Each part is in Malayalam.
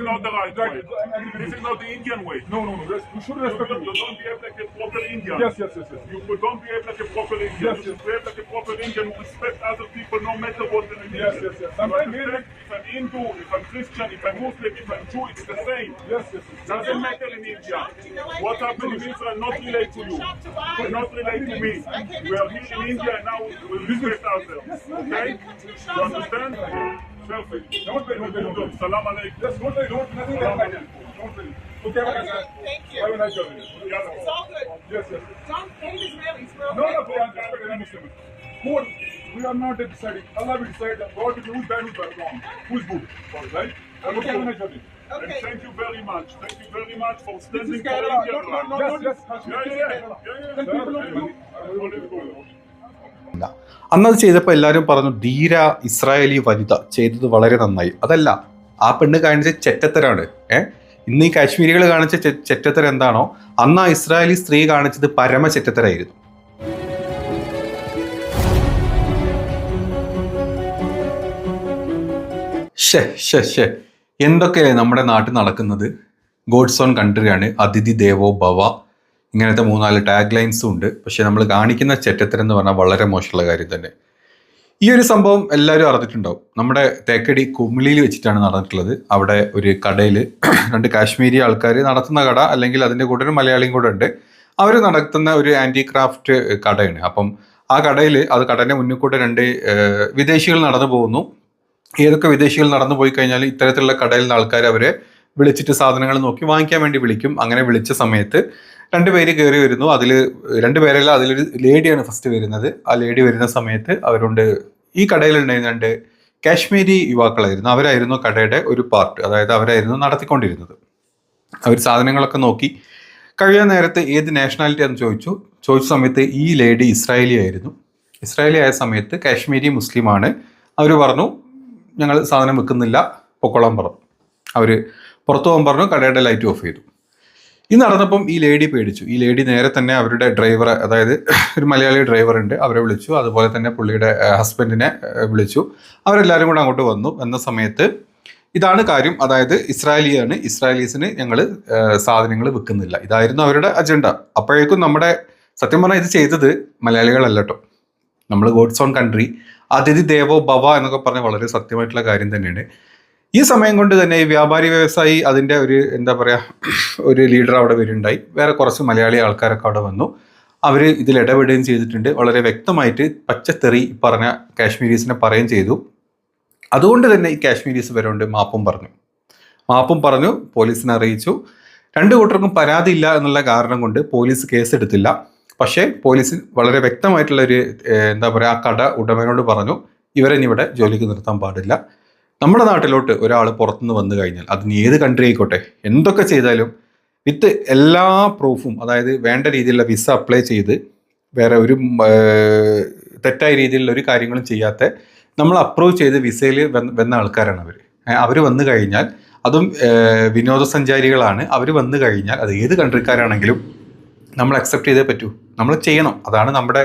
is not the right way. This is not the Indian way. No, no, no. Res- you should respect don't, me. you don't behave like a proper Indian. Yes, yes, yes, yes. You don't behave like a proper Indian. Yes, you yes. behave like a proper Indian who respect other people no matter what the religion. Yes, yes, yes. You Sometimes understand? If I'm Hindu, if I'm Christian, if I'm Muslim, if I'm Jew, it's the same. Yes, yes, yes. Doesn't matter in India. What happened in Israel not relate to you. Will not relate to me. We are here in India and now we respect ourselves. Okay? You understand? Don't worry, don't worry, don't worry. Salam alaikum. Yes, don't worry, don't nothing like that. Don't worry. Okay, have a nice Thank you. Have a nice journey. It's all good. Yes, yes. Don't hate Israelis. We're No, okay. no, are respect any Muslim. Who are, we are not deciding. Allah will decide that God will who's bad, who's bad, wrong, who's good, right? Okay, have a nice journey. And Okay. thank you very much. Thank you very much for standing for. Indian No, no, no, yes, yes. Yeah, yeah, yeah. yeah, yeah. അന്നത് ചെയ്തപ്പോൾ എല്ലാവരും പറഞ്ഞു ധീര ഇസ്രായേലി വനിത ചെയ്തത് വളരെ നന്നായി. അതല്ല ആ പെണ്ണ് കാണിച്ച ചെറ്റത്തരാണ്. ഏ? ഇന്ന് ഈ കാശ്മീരികൾ കാണിച്ച ചെറ്റത്തര എന്താണോ അന്ന് ആ ഇസ്രായേലി സ്ത്രീ കാണിച്ചത് പരമ ചെറ്റത്തരായിരുന്നു. ഷെ ഷെ ഷെ എന്തൊക്കെയല്ലേ നമ്മുടെ നാട്ടിൽ നടക്കുന്നത്? ഗോഡ്സ് ഓൺ കൺട്രിയാണ്. അതിഥി ദേവോ ഭവ. ഇങ്ങനത്തെ മൂന്നാൽ ടാഗ് ലൈൻസും ഉണ്ട്. പക്ഷെ നമ്മൾ കാണിക്കുന്ന ചെറ്റത്തരം എന്ന് പറഞ്ഞാൽ വളരെ മോശമുള്ള കാര്യം തന്നെ. ഈ ഒരു സംഭവം എല്ലാവരും അറിഞ്ഞിട്ടുണ്ടാവും. നമ്മുടെ തേക്കടി കുമിളിയിൽ വെച്ചിട്ടാണ് നടന്നിട്ടുള്ളത്. അവിടെ ഒരു കടയിൽ രണ്ട് കാശ്മീരി ആൾക്കാർ നടത്തുന്ന കട അല്ലെങ്കിൽ അതിന്റെ കൂടെ ഒരു മലയാളിയും കൂടെ ഉണ്ട്. അവർ നടത്തുന്ന ഒരു ആന്റി ക്രാഫ്റ്റ് കടയാണ്. അപ്പം ആ കടയിൽ അത് കടന്റെ മുന്നിൽ കൂടെ രണ്ട് വിദേശികൾ നടന്നു പോകുന്നു. ഏതൊക്കെ വിദേശികൾ നടന്നു പോയി കഴിഞ്ഞാൽ ഇത്തരത്തിലുള്ള കടയിൽ നിന്ന് ആൾക്കാർ അവരെ വിളിച്ചിട്ട് സാധനങ്ങൾ നോക്കി വാങ്ങിക്കാൻ വേണ്ടി വിളിക്കും. അങ്ങനെ വിളിച്ച സമയത്ത് രണ്ട് പേര് കയറി വരുന്നു. അതിൽ രണ്ട് പേരല്ല അതിലൊരു ലേഡിയാണ് ഫസ്റ്റ് വരുന്നത്. ആ ലേഡി വരുന്ന സമയത്ത് അവരുണ്ട് ഈ കടയിലുണ്ടായിരുന്ന രണ്ട് കാശ്മീരി യുവാക്കളായിരുന്നു. അവരായിരുന്നു കടയുടെ ഒരു പാർട്ട് അതായത് അവരായിരുന്നു നടത്തിക്കൊണ്ടിരുന്നത്. അവർ സാധനങ്ങളൊക്കെ നോക്കി. കഴിയാൻ നേരത്തെ ഏത് നാഷണാലിറ്റി എന്ന് ചോദിച്ചു. ചോദിച്ച സമയത്ത് ഈ ലേഡി ഇസ്രായേലി ആയിരുന്നു. ഇസ്രായേലി ആയ സമയത്ത് കാശ്മീരി മുസ്ലിമാണ്. അവർ പറഞ്ഞു ഞങ്ങൾ സാധനം വെക്കുന്നില്ല പൊക്കോളം പറഞ്ഞു. അവർ പുറത്തു പോകാൻ പറഞ്ഞു കടയുടെ ലൈറ്റ് ഓഫ് ചെയ്തു. ഇത് നടന്നപ്പം ഈ ലേഡി പേടിച്ചു. ഈ ലേഡി നേരെ തന്നെ അവരുടെ ഡ്രൈവർ അതായത് ഒരു മലയാളി ഡ്രൈവർ ഉണ്ട് അവരെ വിളിച്ചു. അതുപോലെ തന്നെ പുള്ളിയുടെ ഹസ്ബൻഡിനെ വിളിച്ചു. അവരെല്ലാവരും കൂടെ അങ്ങോട്ട് വന്നു. എന്ന സമയത്ത് ഇതാണ് കാര്യം. അതായത് ഇസ്രായേലിയാണ്. ഇസ്രായേലീസിന് ഞങ്ങൾ സാധനങ്ങൾ വിൽക്കുന്നില്ല. ഇതായിരുന്നു അവരുടെ അജണ്ട അപ്പോഴേക്കും നമ്മുടെ സത്യം പറഞ്ഞാൽ ഇത് ചെയ്തത് മലയാളികളല്ല കേട്ടോ നമ്മൾ ഗോഡ്സ് ഓൺ കൺട്രി അതിഥി ദേവോ ഭവ എന്നൊക്കെ പറഞ്ഞ വളരെ സത്യമായിട്ടുള്ള കാര്യം തന്നെയാണ്. ഈ സമയം കൊണ്ട് തന്നെ ഈ വ്യാപാരി വ്യവസായി അതിന്റെ ഒരു എന്താ പറയുക ഒരു ലീഡർ അവിടെ വരുന്നുണ്ടായി. വേറെ കുറച്ച് മലയാളി ആൾക്കാരൊക്കെ അവിടെ വന്നു. അവർ ഇതിൽ ഇടപെടുകയും ചെയ്തിട്ടുണ്ട്. വളരെ വ്യക്തമായിട്ട് പച്ചത്തെറി പറഞ്ഞ കാശ്മീരീസിനെ പറയുകയും ചെയ്തു. അതുകൊണ്ട് തന്നെ ഈ കാശ്മീരീസ് കൊണ്ട് മാപ്പും പറഞ്ഞു. മാപ്പും പറഞ്ഞു പോലീസിനെ അറിയിച്ചു. രണ്ട് കൂട്ടർക്കും പരാതി ഇല്ല എന്നുള്ള കാരണം കൊണ്ട് പോലീസ് കേസെടുത്തില്ല. പക്ഷേ പോലീസ് വളരെ വ്യക്തമായിട്ടുള്ള ഒരു എന്താ പറയുക ആ കട ഉടമയോട് പറഞ്ഞു ഇവരെ ഇവിടെ ജോലിക്ക് നിർത്താൻ പാടില്ല. നമ്മുടെ നാട്ടിലോട്ട് ഒരാൾ പുറത്തുനിന്ന് വന്നു കഴിഞ്ഞാൽ അതിന് ഏത് കൺട്രി ആയിക്കോട്ടെ എന്തൊക്കെ ചെയ്താലും വിത്ത് എല്ലാ പ്രൂഫും അതായത് വേണ്ട രീതിയിലുള്ള വിസ അപ്ലൈ ചെയ്ത് വേറെ ഒരു തെറ്റായ രീതിയിലുള്ള ഒരു കാര്യങ്ങളും ചെയ്യാത്ത നമ്മൾ അപ്രൂവ് ചെയ്ത് വിസയിൽ വന്ന ആൾക്കാരാണ് അവർ അവർ വന്നു കഴിഞ്ഞാൽ അതും വിനോദസഞ്ചാരികളാണ്. അവർ വന്നു കഴിഞ്ഞാൽ അത് ഏത് കൺട്രിക്കാരാണെങ്കിലും നമ്മൾ അക്സെപ്റ്റ് ചെയ്തേ പറ്റൂ. നമ്മൾ ചെയ്യണം. അതാണ് നമ്മുടെ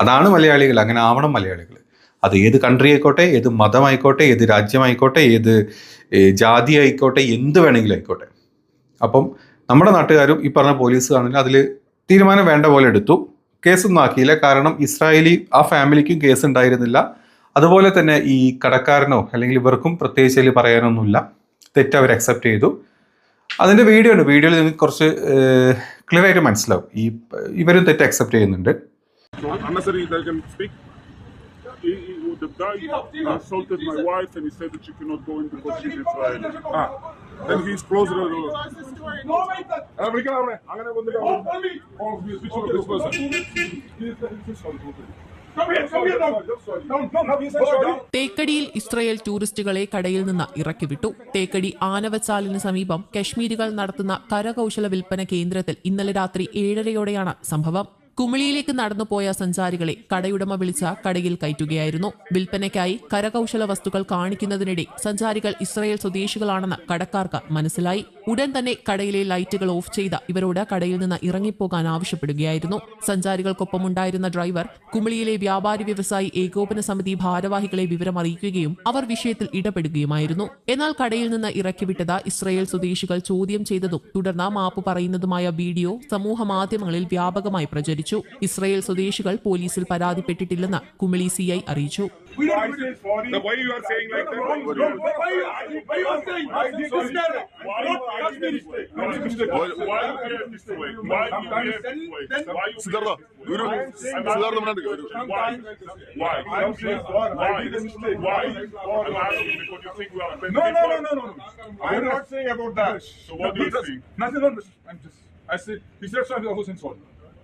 അതാണ് മലയാളികൾ. അങ്ങനെ ആവണം മലയാളികൾ. അത് ഏത് കൺട്രി ആയിക്കോട്ടെ ഏത് മതമായിക്കോട്ടെ ഏത് രാജ്യമായിക്കോട്ടെ ഏത് ജാതി ആയിക്കോട്ടെ എന്ത് വേണമെങ്കിലും ആയിക്കോട്ടെ. അപ്പം നമ്മുടെ നാട്ടുകാരും ഈ പറഞ്ഞ പോലീസ് ആണെങ്കിൽ അതിൽ തീരുമാനം വേണ്ട പോലെ എടുത്തു. കേസൊന്നും ആക്കിയില്ല. കാരണം ഇസ്രായേലി ആ ഫാമിലിക്കും കേസ് ഉണ്ടായിരുന്നില്ല. അതുപോലെ തന്നെ ഈ കടക്കാരനോ അല്ലെങ്കിൽ ഇവർക്കും പ്രത്യേകിച്ച് അതിൽ പറയാനൊന്നുമില്ല. തെറ്റ് അവർ അക്സെപ്റ്റ് ചെയ്തു. അതിന്റെ വീഡിയോ ഉണ്ട്. വീഡിയോയിൽ നിങ്ങൾക്ക് കുറച്ച് ക്ലിയർ ആയിട്ട് മനസ്സിലാവും. ഈ ഇവരും തെറ്റ് അക്സെപ്റ്റ് ചെയ്യുന്നുണ്ട്. He, he, the guy assaulted my wife and he said that she cannot go in because she's Israeli. Ah, then he's closer to the... door. the story. ആ, വിളിക്കണം അവനെ. അങ്ങനെ കൊന്നിട്ട് അവൻ- Oh, this- this one, this person. He's- he's he's. തേക്കടിയിൽ ഇസ്രയേൽ ടൂറിസ്റ്റുകളെ കടയിൽ നിന്ന് ഇറക്കിവിട്ടു തേക്കടി ആനവച്ചാലിന് സമീപം കശ്മീരികൾ നടത്തുന്ന കരകൗശല വിൽപ്പന കേന്ദ്രത്തിൽ ഇന്നലെ രാത്രി ഏഴരയോടെയാണ് സംഭവം കുമിളിയിലേക്ക് നടന്നുപോയ സഞ്ചാരികളെ കടയുടമ വിളിച്ച കടയിൽ കയറ്റുകയായിരുന്നു. വിൽപ്പനയ്ക്കായി കരകൗശല വസ്തുക്കൾ കാണിക്കുന്നതിനിടെ സഞ്ചാരികൾ ഇസ്രായേൽ സ്വദേശികളാണെന്ന് കടക്കാർക്ക് മനസ്സിലായി. ഉടൻ തന്നെ കടയിലെ ലൈറ്റുകൾ ഓഫ് ചെയ്ത ഇവരോട് കടയിൽ നിന്ന് ഇറങ്ങിപ്പോകാൻ ആവശ്യപ്പെടുകയായിരുന്നു. സഞ്ചാരികൾക്കൊപ്പമുണ്ടായിരുന്ന ഡ്രൈവർ കുമിളിയിലെ വ്യാപാരി വ്യവസായി ഏകോപന സമിതി ഭാരവാഹികളെ വിവരം അറിയിക്കുകയും അവർ വിഷയത്തിൽ ഇടപെടുകയുമായിരുന്നു. എന്നാൽ കടയിൽ നിന്ന് ഇറക്കിവിട്ടത് ഇസ്രയേൽ സ്വദേശികൾ ചോദ്യം ചെയ്തതും തുടർന്ന് മാപ്പ് പറയുന്നതുമായ വീഡിയോ സമൂഹ മാധ്യമങ്ങളിൽ വ്യാപകമായി പ്രചരിച്ചു. അറിയിച്ചു. ഇസ്രയേൽ സ്വദേശികൾ പോലീസിൽ പരാതിപ്പെട്ടിട്ടില്ലെന്ന് കുമിളി സി ഐ അറിയിച്ചു. I said, he said, sorry, I wasn't sorry.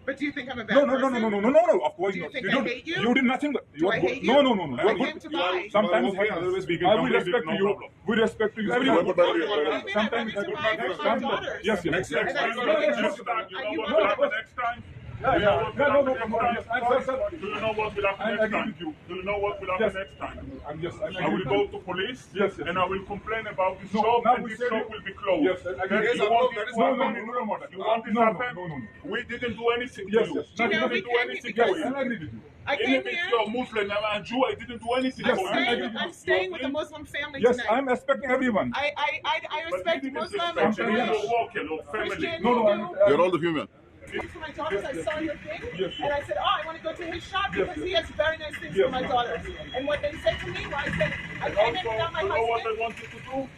But do you think I'm a bad No, no, no, person? no, no, no, no, no, of course Do you not. think You I don't- hate you? You did nothing. but- Do I are hate you? No, no, no, no. You I are came good. to buy. Sometimes Okay, otherwise we can I will respect no you. problem. We respect you. But Everyone. but- but- Maybe I Sometimes, wanted to buy for my daughters. yes, yes. Next time, next time, you know what will happen next time? Yeah, Do you know yeah. what No, will no, happen no, next time? Yes, I'm sorry. Do you know what will happen next time? You. Do you know what will happen Yes. next time? I'm just, I I will go to police Yes, yes. and I will complain about this No, shop and this shop will be closed. Yes, I agree. Yes, you want this No, no, no, no, no, no. You want this No, happen? no, no, no. We didn't do anything Yes, to you. yes. Do you We we didn't do anything to Yes, you. I agree with you. I Even came if here. you're Muslim and I'm Jew, I didn't do anything Yes, I'm staying. I'm staying with the Muslim family Yes, tonight. I'm respecting everyone. I, I, I, I respect didn't Muslim respect and them. Jewish. You're walking, your family. Christian, No, no, Hindu. I'm- you're all the human For my daughters, I saw your thing, Yes. and I said, "Oh, I want to go to his shop Yes, because he has very nice things Yes, for my daughters." And what they said to me, well, I said, "I came in Also, without my you know what I want you to do?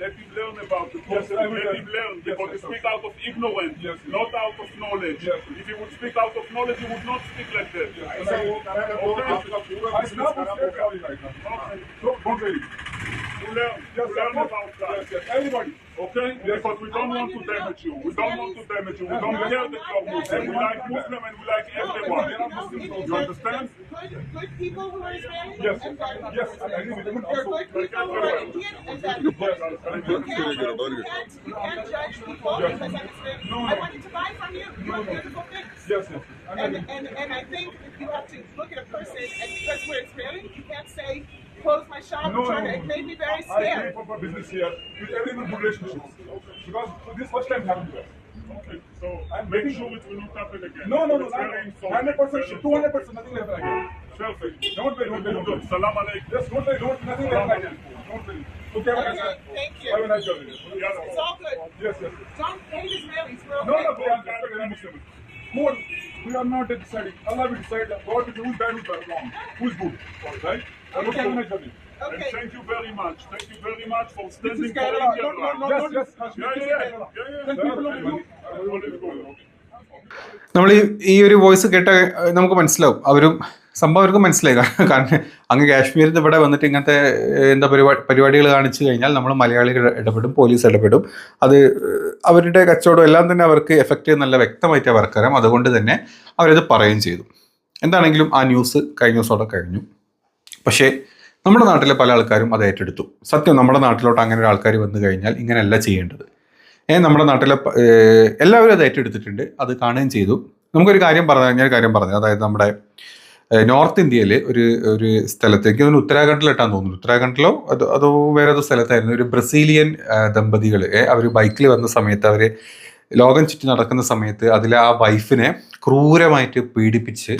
Let him learn about the Yes, concept. I will Let learn. him learn Yes, because yes, he speak out of ignorance, Yes, yes. not out of knowledge. Yes. If he would speak out of knowledge, he would not speak like that. I now will say sorry right now. So, don't worry. You learn, you Yes, learn yes, about yes, yes. Everybody. Okay? Because we don't want to damage you. We don't want to damage you. We don't care that you're Muslim. We like Muslim and we like everyone. you know, it is You that understand? Good, people who are Israeli Yes, and bad people yes, who are I agree with you. There are good people who are Indian people. You can't, you can't, judge people because I'm no. I wanted to buy from you. You have beautiful things. Yes, yes. And, and, and I think to look at a person, and because we're Israeli, you can't say, close my shop, No, turn no, it. It made me very I came scared. for, for business here with everyone good relationships. Because this first time happened to us. Okay, so I'm make making- sure it will not happen again. No, no, no, It's very insulting. hundred percent, Very two hundred percent, nothing like that again. Selfish. Don't worry, don't worry, don't worry. Salam alaikum. Just don't worry, don't nothing like that again. Don't worry. Okay, have a nice Okay, thank you. Have a nice day. It's all good. Yes, yes. Don't hate Israelis. We're No, okay. no, we are respect every Muslim. Who are, we are not deciding. Allah will decide God is who's bad, who's bad, wrong, who's good. All Right? Okay, day. And thank you very much. Thank you very much for standing for India. No, no, no, yes, yes. Yeah, yeah, yeah. yeah, yeah. Thank people Thank you. നമ്മൾ ഈ ഈ ഒരു വോയിസ് കേട്ട നമുക്ക് മനസ്സിലാവും അവരും സംഭവം അവർക്ക് മനസ്സിലായി. കാരണം അങ്ങ് കാശ്മീരിൽ നിന്ന് ഇവിടെ വന്നിട്ട് ഇങ്ങനത്തെ എന്താ പരിപാടി പരിപാടികൾ കാണിച്ചു കഴിഞ്ഞാൽ നമ്മൾ മലയാളികൾ ഇടപെടും പോലീസ് ഇടപെടും. അത് അവരുടെ കച്ചവടം എല്ലാം തന്നെ അവർക്ക് എഫക്റ്റ് ചെയ്യുന്ന നല്ല വ്യക്തമായിട്ട് അവർക്കറിയാം. അതുകൊണ്ട് തന്നെ അവരത് പറയുകയും ചെയ്തു. എന്താണെങ്കിലും ആ ന്യൂസ് കഴിഞ്ഞ ദിവസത്തോടെ കഴിഞ്ഞു. പക്ഷേ നമ്മുടെ നാട്ടിലെ പല ആൾക്കാരും അത് ഏറ്റെടുത്തു. സത്യം നമ്മുടെ നാട്ടിലോട്ട് അങ്ങനെ ഒരു ആൾക്കാർ വന്നു കഴിഞ്ഞാൽ ഇങ്ങനെയല്ല ചെയ്യേണ്ടത്. ഏ നമ്മുടെ നാട്ടിലെ എല്ലാവരും അത് ഏറ്റെടുത്തിട്ടുണ്ട്. അത് കാണുകയും ചെയ്തു. നമുക്കൊരു കാര്യം പറഞ്ഞു ഞാൻ കാര്യം പറഞ്ഞു അതായത് നമ്മുടെ നോർത്ത് ഇന്ത്യയിൽ ഒരു ഒരു സ്ഥലത്തേക്ക് അതിന് ഉത്തരാഖണ്ഡിലിട്ടാന്ന് തോന്നുന്നു. ഉത്തരാഖണ്ഡിലോ അതോ അതോ വേറെ ഏതോ സ്ഥലത്തായിരുന്നു. ഒരു ബ്രസീലിയൻ ദമ്പതികൾ അവർ ബൈക്കിൽ വന്ന സമയത്ത് അവർ ലോകം ചുറ്റി നടക്കുന്ന സമയത്ത് അതിൽ ആ വൈഫിനെ ക്രൂരമായിട്ട് പീഡിപ്പിച്ച്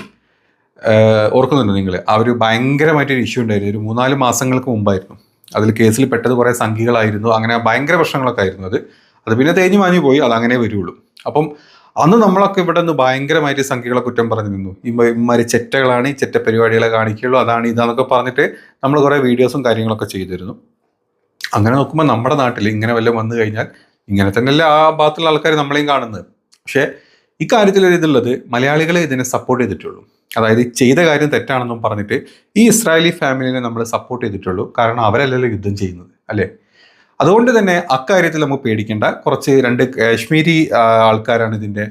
ഓർക്കുന്നുണ്ട് നിങ്ങൾ ഒരു ഭയങ്കരമായിട്ടൊരു ഇഷ്യൂ ഉണ്ടായിരുന്നു. ഒരു മൂന്നാൽ മാസങ്ങൾക്ക് മുമ്പായിരുന്നു. അതിൽ കേസിൽ പെട്ടത് കുറേ സംഖ്യകളായിരുന്നു അങ്ങനെ ഭയങ്കര പ്രശ്നങ്ങളൊക്കെ ആയിരുന്നു അത്. അത് പിന്നെ തേഞ്ഞു മാഞ്ഞു പോയി. അത് അങ്ങനെ വരുള്ളൂ. അപ്പം അന്ന് നമ്മളൊക്കെ ഇവിടെ നിന്ന് ഭയങ്കരമായിട്ട് സംഖ്യകളെ കുറ്റം പറഞ്ഞു നിന്നു. ഇമാര് ചെറ്റകളാണ് ഈ ചെറ്റ പരിപാടികളെ കാണിക്കുകയുള്ളൂ അതാണ് ഇതാന്നൊക്കെ പറഞ്ഞിട്ട് നമ്മൾ കുറേ വീഡിയോസും കാര്യങ്ങളൊക്കെ ചെയ്തിരുന്നു. അങ്ങനെ നോക്കുമ്പോൾ നമ്മുടെ നാട്ടിൽ ഇങ്ങനെ വല്ലതും വന്നു കഴിഞ്ഞാൽ ഇങ്ങനെ തന്നെയല്ലേ ആ ഭാഗത്തുള്ള ആൾക്കാർ നമ്മളെയും കാണുന്നത്. പക്ഷേ ഇക്കാര്യത്തിൽ ഒരു ഇതുള്ളത് മലയാളികളെ ഇതിനെ സപ്പോർട്ട് ചെയ്തിട്ടുള്ളൂ. അതായത് ചെയ്ത കാര്യം തെറ്റാണെന്നും പറഞ്ഞിട്ട് ഈ ഇസ്രായേലി ഫാമിലിനെ നമ്മൾ സപ്പോർട്ട് ചെയ്തിട്ടുള്ളൂ. കാരണം അവരല്ലല്ലോ യുദ്ധം ചെയ്യുന്നത് അല്ലേ? അതുകൊണ്ട് തന്നെ അക്കാര്യത്തിൽ നമുക്ക് പേടിക്കേണ്ട. കുറച്ച് രണ്ട് കാശ്മീരി ആൾക്കാരാണ് ഇതിന്റെ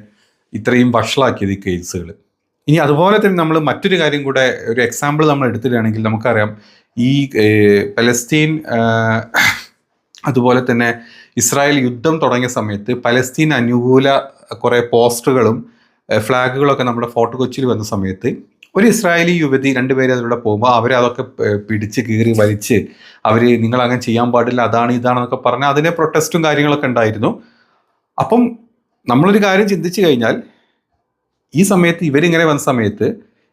ഇത്രയും വഷളാക്കിയത് ഈ കേസുകൾ ഇനി അതുപോലെ തന്നെ നമ്മൾ മറ്റൊരു കാര്യം കൂടെ ഒരു എക്സാമ്പിൾ നമ്മൾ എടുത്തിട്ടാണെങ്കിൽ നമുക്കറിയാം ഈ പലസ്തീൻ അതുപോലെ തന്നെ ഇസ്രായേൽ യുദ്ധം തുടങ്ങിയ സമയത്ത് പലസ്തീൻ അനുകൂല കുറേ പോസ്റ്ററുകളും ഫ്ലാഗുകളൊക്കെ നമ്മുടെ ഫോർട്ട് കൊച്ചിയിൽ വന്ന സമയത്ത് ഒരു ഇസ്രായേലി യുവതി രണ്ടുപേര് അതിലൂടെ പോകുമ്പോൾ അവരെ അതൊക്കെ പിടിച്ച് കീറി വലിച്ച് അവർ നിങ്ങൾ അങ്ങനെ ചെയ്യാൻ പാടില്ല അതാണ് ഇതാണെന്നൊക്കെ പറഞ്ഞാൽ അതിനെ പ്രൊട്ടസ്റ്റും കാര്യങ്ങളൊക്കെ ഉണ്ടായിരുന്നു. അപ്പം നമ്മളൊരു കാര്യം ചിന്തിച്ചു കഴിഞ്ഞാൽ ഈ സമയത്ത് ഇവരിങ്ങനെ വന്ന സമയത്ത്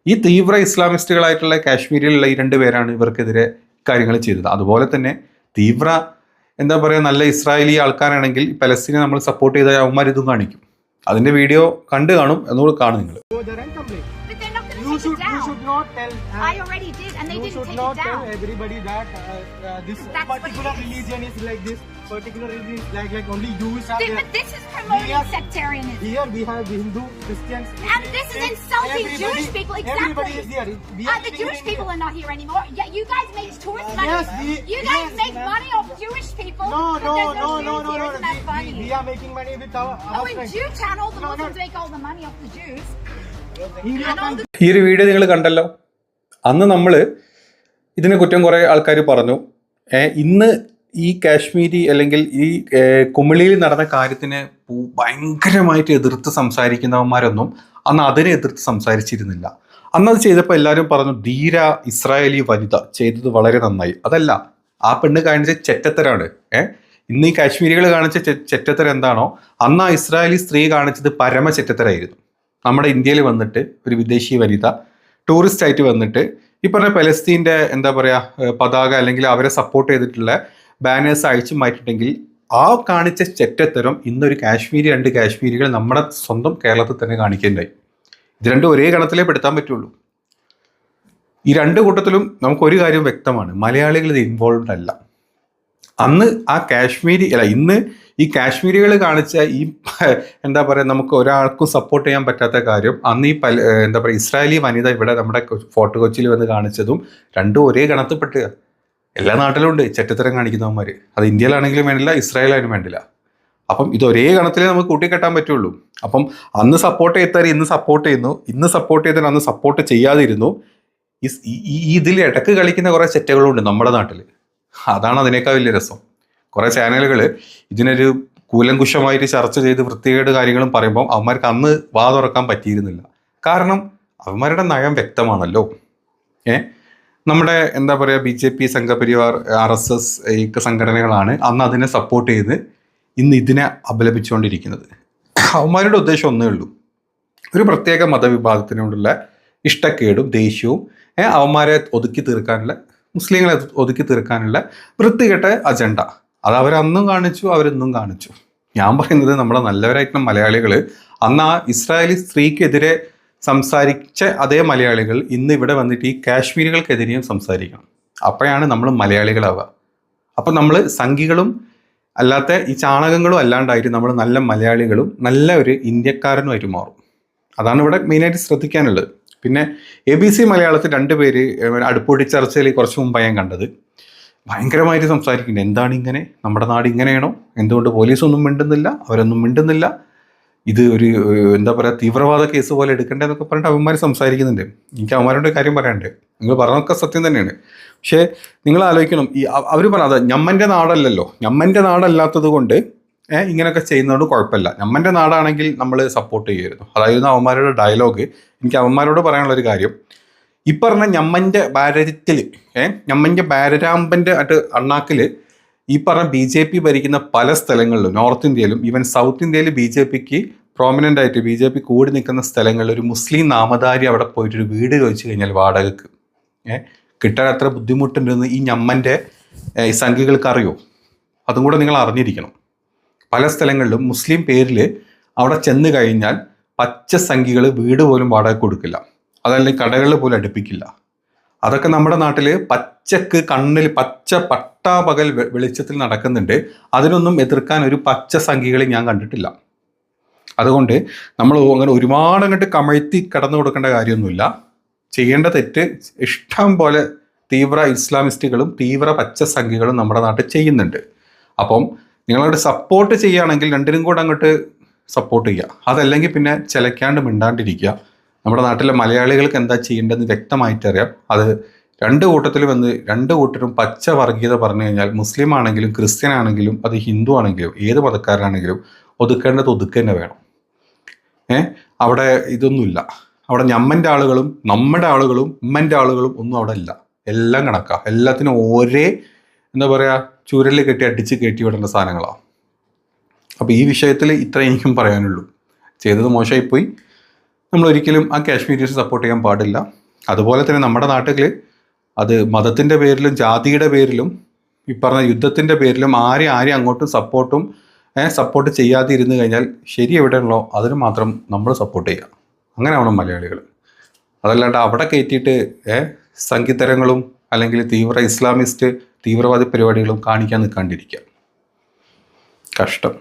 ഈ തീവ്ര ഇസ്ലാമിസ്റ്റുകളായിട്ടുള്ള കാശ്മീരിലുള്ള ഈ രണ്ട് പേരാണ് ഇവർക്കെതിരെ കാര്യങ്ങൾ ചെയ്തത്. അതുപോലെ തന്നെ തീവ്ര എന്താ പറയുക നല്ല ഇസ്രായേലി ആൾക്കാരാണെങ്കിൽ പലസ്തീനെ നമ്മൾ സപ്പോർട്ട് ചെയ്ത അവന്മാർ ഇതും കാണിക്കും. അതിന്റെ വീഡിയോ കണ്ടു കാണും എന്നുകൂടെ കാണും നിങ്ങൾ. Not tell. uh, I already did, and they you didn't should take not it tell down. everybody that uh, uh, this That's particular is. religion is like this. Particular religion is like like only Jews are Th- But this is promoting sectarianism. Here we have Hindu, Christians. And this is insulting Jewish people, Everybody exactly. is here. We Uh, are the Jewish people are not here anymore. Yeah, you guys make tourist money. Yes, we- you guys yes, make money off Jewish people. No, no, no, no, no, no, no. We, we, we are making money with our, our oh, in. Jew town, all the No, no. Muslims make all the money off the Jews. ഈ ഒരു വീഡിയോ നിങ്ങൾ കണ്ടല്ലോ. അന്ന് നമ്മൾ ഇതിനെ കുറ്റം കുറേ ആൾക്കാർ പറഞ്ഞു. ഇന്ന് ഈ കാശ്മീരി അല്ലെങ്കിൽ ഈ കുമിളിയിൽ നടന്ന കാര്യത്തിന് ഭയങ്കരമായിട്ട് എതിർത്ത് സംസാരിക്കുന്നവന്മാരൊന്നും അന്ന് അതിനെ എതിർത്ത് സംസാരിച്ചിരുന്നില്ല. അന്ന് അത് ചെയ്തപ്പോൾ എല്ലാവരും പറഞ്ഞു ധീര ഇസ്രായേലി വനിത ചെയ്തത് വളരെ നന്നായി. അതല്ല ആ പെണ്ണ് കാണിച്ച ചെറ്റത്തരാണ്. ഏ ഇന്ന് ഈ കാശ്മീരികൾ കാണിച്ച ചെറ്റത്തരം എന്താണോ അന്ന് ആ ഇസ്രായേലി സ്ത്രീ കാണിച്ചത് പരമ ചെറ്റത്തരായിരുന്നു നമ്മുടെ ഇന്ത്യയിൽ വന്നിട്ട് ഒരു വിദേശി വനിത ടൂറിസ്റ്റ് ആയിട്ട് വന്നിട്ട് ഈ പറഞ്ഞ പലസ്തീന്റെ എന്താ പറയുക പതാക അല്ലെങ്കിൽ അവരെ സപ്പോർട്ട് ചെയ്തിട്ടുള്ള ബാനേഴ്സ് അയച്ചു മാറ്റിയിട്ടുണ്ടെങ്കിൽ ആ കാണിച്ച ചെറ്റത്തരം ഇന്നൊരു കാശ്മീരി രണ്ട് കാശ്മീരികൾ നമ്മുടെ സ്വന്തം കേരളത്തിൽ തന്നെ കാണിക്കേണ്ടായി. ഇത് രണ്ടും ഒരേ ഗണത്തിലേ പെടുത്താൻ പറ്റുള്ളൂ. ഈ രണ്ട് കൂട്ടത്തിലും നമുക്കൊരു കാര്യം വ്യക്തമാണ്. മലയാളികൾ ഇത് ഇൻവോൾവ് അല്ല. അന്ന് ആ കാശ്മീരി അല്ല ഇന്ന് ഈ കാശ്മീരികൾ കാണിച്ച ഈ എന്താ പറയുക നമുക്ക് ഒരാൾക്കും സപ്പോർട്ട് ചെയ്യാൻ പറ്റാത്ത കാര്യം അന്ന് ഈ പല എന്താ പറയുക ഇസ്രായേലി വനിത ഇവിടെ നമ്മുടെ ഫോർട്ട് കൊച്ചിയിൽ വന്ന് കാണിച്ചതും രണ്ടും ഒരേ ഗണത്തിൽപ്പെട്ടുക എല്ലാ നാട്ടിലും ഉണ്ട് ചെറ്റത്തരം കാണിക്കുന്നവന്മാർ അത് ഇന്ത്യയിലാണെങ്കിലും വേണ്ടില്ല ഇസ്രായേലായാലും വേണ്ടില്ല. അപ്പം ഇത് ഒരേ ഗണത്തിലേ നമുക്ക് കൂട്ടിക്കെട്ടാൻ പറ്റുള്ളൂ. അപ്പം അന്ന് സപ്പോർട്ട് ചെയ്താൽ ഇന്ന് സപ്പോർട്ട് ചെയ്യുന്നു ഇന്ന് സപ്പോർട്ട് ചെയ്താൽ അന്ന് സപ്പോർട്ട് ചെയ്യാതിരുന്നു. ഈ- ഇതിൽ ഇടയ്ക്ക് കളിക്കുന്ന കുറേ ചെറ്റകളുണ്ട് നമ്മുടെ നാട്ടിൽ അതാണ് അതിനേക്കാൾ വലിയ രസം. കുറേ ചാനലുകൾ ഇതിനൊരു കൂലങ്കുശമായിട്ട് ചർച്ച ചെയ്ത് വൃത്തികേട് കാര്യങ്ങളും പറയുമ്പോൾ അവന്മാർക്ക് അന്ന് വാ തുറക്കാൻ പറ്റിയിരുന്നില്ല. കാരണം അവന്മാരുടെ നയം വ്യക്തമാണല്ലോ. ഏ? നമ്മുടെ എന്താ പറയുക B J P Sangh Parivar R S S ഈ സംഘടനകളാണ് അന്ന് അതിനെ സപ്പോർട്ട് ചെയ്ത് ഇന്ന് ഇതിനെ അപലപിച്ചുകൊണ്ടിരിക്കുന്നത്. അവന്മാരുടെ ഉദ്ദേശം ഒന്നേ ഉള്ളൂ. ഒരു പ്രത്യേക മതവിഭാഗത്തിനോടുള്ള ഇഷ്ടക്കേടും ദേഷ്യവും അവന്മാരെ ഒതുക്കി തീർക്കാനുള്ള മുസ്ലിങ്ങളെ ഒതുക്കി തീർക്കാനുള്ള വൃത്തികെട്ട അജണ്ട അത് അവരന്നും കാണിച്ചു അവരിന്നും കാണിച്ചു. ഞാൻ പറയുന്നത് നമ്മുടെ നല്ലവരായിട്ടുള്ള മലയാളികൾ അന്ന് ആ ഇസ്രായേലി സ്ത്രീക്കെതിരെ സംസാരിച്ച അതേ മലയാളികൾ ഇന്ന് ഇവിടെ വന്നിട്ട് ഈ കാശ്മീരികൾക്കെതിരെയും സംസാരിക്കണം. അപ്പോഴാണ് നമ്മൾ മലയാളികളാവുക. അപ്പം നമ്മൾ സംഘികളും അല്ലാത്ത ഈ ചാണകങ്ങളും അല്ലാണ്ടായിട്ട് നമ്മൾ നല്ല മലയാളികളും നല്ല ഒരു ഇന്ത്യക്കാരനുമായിട്ട് മാറും. അതാണ് ഇവിടെ മെയിനായിട്ട് ശ്രദ്ധിക്കാനുള്ളത്. പിന്നെ എ ബി സി മലയാളത്തിൽ രണ്ട് പേര് അടുപ്പൊടി ചർച്ചയിൽ കുറച്ച് മുമ്പാണ് ഞാൻ കണ്ടത്. ഭയങ്കരമായിട്ട് സംസാരിക്കുന്നുണ്ട്. എന്താണ് ഇങ്ങനെ? നമ്മുടെ നാട് ഇങ്ങനെയാണോ? എന്തുകൊണ്ട് പോലീസൊന്നും മിണ്ടുന്നില്ല? അവരൊന്നും മിണ്ടുന്നില്ല? ഇത് ഒരു എന്താ പറയുക തീവ്രവാദ കേസ് പോലെ എടുക്കേണ്ടതെന്നൊക്കെ പറഞ്ഞിട്ട് അവന്മാർ സംസാരിക്കുന്നുണ്ട്. എനിക്ക് അവന്മാരോട് കാര്യം പറയാണ്ട് നിങ്ങൾ പറഞ്ഞതൊക്കെ സത്യം തന്നെയാണ്. പക്ഷേ നിങ്ങൾ ആലോചിക്കണം. ഈ അവർ പറഞ്ഞത് ഞമ്മന്റെ നാടല്ലല്ലോ. ഞമ്മന്റെ നാടല്ലാത്തത് കൊണ്ട് ഇങ്ങനെയൊക്കെ ചെയ്യുന്നതുകൊണ്ട് കുഴപ്പമില്ല. ഞമ്മന്റെ നാടാണെങ്കിൽ നമ്മൾ സപ്പോർട്ട് ചെയ്യുമായിരുന്നു അതായിരുന്നു അവന്മാരുടെ ഡയലോഗ് എനിക്ക് അവന്മാരോട് പറയാനുള്ള ഒരു കാര്യം. ഈ പറഞ്ഞ ഞമ്മന്റെ ഭാരതത്തിൽ ഏഹ് ഞമ്മന്റെ ഭാരരാമ്പന്റെ അട്ട് അണ്ണാക്കിൽ ഈ പറഞ്ഞ ബി ജെ പി ഭരിക്കുന്ന പല സ്ഥലങ്ങളിലും നോർത്ത് ഇന്ത്യയിലും ഈവൻ സൗത്ത് ഇന്ത്യയിൽ ബി ജെ പിക്ക് പ്രോമിനന്റ് ആയിട്ട് ബി ജെ പി കൂടി നിൽക്കുന്ന സ്ഥലങ്ങളിൽ ഒരു മുസ്ലിം നാമധാരി അവിടെ പോയിട്ടൊരു വീട് ചോദിച്ചു കഴിഞ്ഞാൽ വാടകക്ക്. ഏഹ് കിട്ടാൻ അത്ര ബുദ്ധിമുട്ടുണ്ടെന്ന് ഈ ഞമ്മന്റെ ഈ സംഖ്യകൾക്ക് അറിയോ? അതും കൂടെ നിങ്ങൾ അറിഞ്ഞിരിക്കണം. പല സ്ഥലങ്ങളിലും മുസ്ലിം പേരിൽ അവിടെ ചെന്ന് കഴിഞ്ഞാൽ പച്ച സംഖ്യകൾ വീട് പോലും വാടക കൊടുക്കില്ല. അതല്ലെങ്കിൽ കടകളിൽ പോലും അടുപ്പിക്കില്ല. അതൊക്കെ നമ്മുടെ നാട്ടിൽ പച്ചക്ക് കണ്ണിൽ പച്ച പട്ടാപകൽ വെളിച്ചത്തിൽ നടക്കുന്നുണ്ട്. അതിനൊന്നും എതിർക്കാൻ ഒരു പച്ച സംഖ്യകളെ ഞാൻ കണ്ടിട്ടില്ല. അതുകൊണ്ട് നമ്മൾ അങ്ങനെ ഒരുപാട് അങ്ങോട്ട് കമഴ്ത്തി കടന്നു കൊടുക്കേണ്ട കാര്യമൊന്നുമില്ല. ചെയ്യേണ്ട തെറ്റ് ഇഷ്ടം പോലെ തീവ്ര ഇസ്ലാമിസ്റ്റുകളും തീവ്ര പച്ച സംഖ്യകളും നമ്മുടെ നാട്ടിൽ ചെയ്യുന്നുണ്ട്. അപ്പം നിങ്ങളോട് സപ്പോർട്ട് ചെയ്യുകയാണെങ്കിൽ രണ്ടിനും കൂടെ അങ്ങോട്ട് സപ്പോർട്ട് ചെയ്യുക. അതല്ലെങ്കിൽ പിന്നെ ചിലക്കാണ്ട് മിണ്ടാണ്ടിരിക്കുക. നമ്മുടെ നാട്ടിലെ മലയാളികൾക്ക് എന്താ ചെയ്യേണ്ടതെന്ന് വ്യക്തമായിട്ട് അറിയാം. അത് രണ്ട് കൂട്ടത്തിൽ വന്ന് രണ്ട് കൂട്ടരും പച്ച വർഗീയത പറഞ്ഞു കഴിഞ്ഞാൽ മുസ്ലിം ആണെങ്കിലും ക്രിസ്ത്യൻ ആണെങ്കിലും അത് ഹിന്ദു ആണെങ്കിലും ഏത് മതക്കാരനാണെങ്കിലും ഒതുക്കേണ്ടത് ഒതുക്കുക തന്നെ വേണം. ഏ? അവിടെ ഇതൊന്നുമില്ല. അവിടെ ഞമ്മന്റെ ആളുകളും നമ്മുടെ ആളുകളും ഉമ്മന്റെ ആളുകളും ഒന്നും അവിടെ ഇല്ല. എല്ലാം കണക്കാ. എല്ലാത്തിനും ഒരേ എന്താ പറയുക ചൂരലിൽ കെട്ടി അടിച്ച് കയറ്റി വിടേണ്ട സാധനങ്ങളാണ് അപ്പോൾ ഈ വിഷയത്തിൽ ഇത്ര എനിക്കും പറയാനുള്ളൂ. ചെയ്തത് മോശമായിപ്പോയി നമ്മൾ ഒരിക്കലും ആ കാശ്മീരീസ് സപ്പോർട്ട് ചെയ്യാൻ പാടില്ല. അതുപോലെ തന്നെ നമ്മുടെ നാട്ടിൽ അത് മതത്തിന്റെ പേരിലും ജാതിയുടെ പേരിലും ഈ പറഞ്ഞ യുദ്ധത്തിന്റെ പേരിലും ആരെ ആരെയും അങ്ങോട്ടും സപ്പോർട്ടും സപ്പോർട്ട് ചെയ്യാതെ ഇരുന്ന് കഴിഞ്ഞാൽ ശരി എവിടെയുള്ളോ അതിന് മാത്രം നമ്മൾ സപ്പോർട്ട് ചെയ്യുക അങ്ങനെ മലയാളികൾ അതല്ലാണ്ട് അവിടെ കയറ്റിയിട്ട് സംഗീതരങ്ങളും അല്ലെങ്കിൽ തീവ്ര ഇസ്ലാമിസ്റ്റ് തീവ്രവാദി പരിപാടികളും കാണിക്കാൻ നിൽക്കാണ്ടിരിക്കുക. കഷ്ടം.